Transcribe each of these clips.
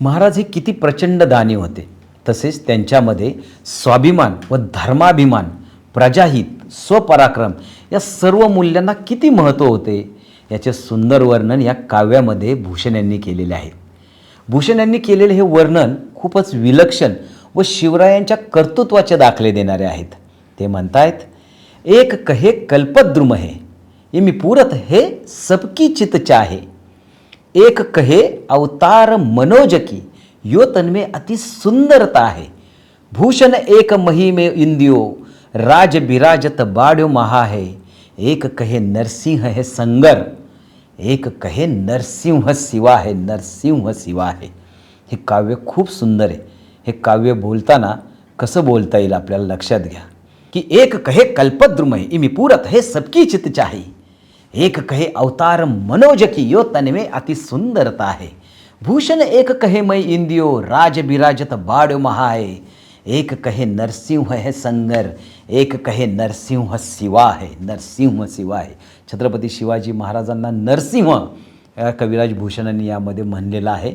महाराज हे किती प्रचंड दानी होते. तसेच त्यांच्यामध्ये स्वाभिमान व धर्माभिमान प्रजाहित स्वपराक्रम या सर्व मूल्यांना किती महत्त्व होते याचे सुंदर वर्णन या काव्यामध्ये भूषण यांनी केलेले आहे. भूषण यांनी केलेले हे वर्णन खूपच विलक्षण व शिवरायांच्या कर्तृत्वाचे दाखले देणारे आहेत. ते म्हणतायत एक कहे कल्पद्रुम हे ये मी पूरत हे सबकी चित चाहे. एक कहे अवतार मनोज की, यो तन्मे अति सुंदरता है। भूषण एक मही में इंदियो राज बिराजत बाड्यो महा है। एक कहे नरसिंह है संगर, एक कहे नरसिंह शिवा है, नरसिंह शिवा है। हे काव्य खूप सुंदर आहे हे काव्य बोलताना कसं बोलता येईल आपल्याला लक्षात घ्या, की एक कहे कल्पद्रुमय, इमी पूरत हे सबकी चित चाही। एक कहे अवतार मनोज की यो तन्मे अति सुंदरता है भूषण एक कहे मैं इंदियो राज बिराजत बाड़ो महाय एक कहे नरसिंह है संगर एक कहे नरसिंह शिवा है नरसिंह शिवा है छत्रपती शिवाजी महाराजांना नरसिंह कविराज भूषणांनी यामध्ये म्हणलेलं आहे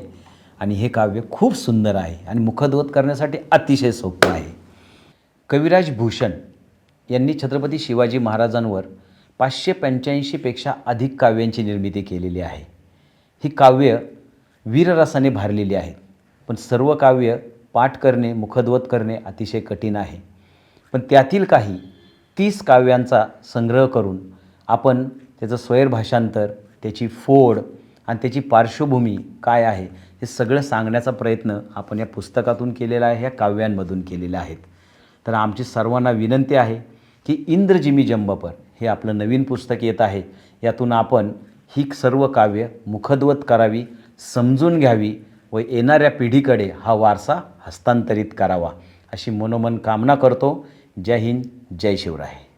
आणि हे काव्य खूप सुंदर आहे आणि मुखद्वत करण्यासाठी अतिशय सोपं आहे. कविराज भूषण यांनी छत्रपती शिवाजी महाराजांवर पाचशे पंच्याऐंशीपेक्षा अधिक काव्यांची निर्मिती केलेली आहे. ही काव्य वीररसाने भारलेली आहेत. पण सर्व काव्य पाठ करणे मुखद्वत करणे अतिशय कठीण आहे. पण त्यातील काही तीस काव्यांचा संग्रह करून आपण त्याचं स्वैरभाषांतर त्याची फोड आणि त्याची पार्श्वभूमी काय आहे हे सगळं सांगण्याचा प्रयत्न आपण या पुस्तकातून केलेला आहे ह्या काव्यांमधून केलेल्या आहेत तर आमची सर्वांना विनंती आहे की इंद्रजिमी जंबपर हे आपलं नवीन पुस्तक येत आहे. यातून आपण ही सर्व काव्य मुखद्वत करावी समजून घ्यावी व येणाऱ्या पिढीकडे हा वारसा हस्तांतरित करावा अशी मनोमन कामना करतो. जय हिंद जय शिवराय.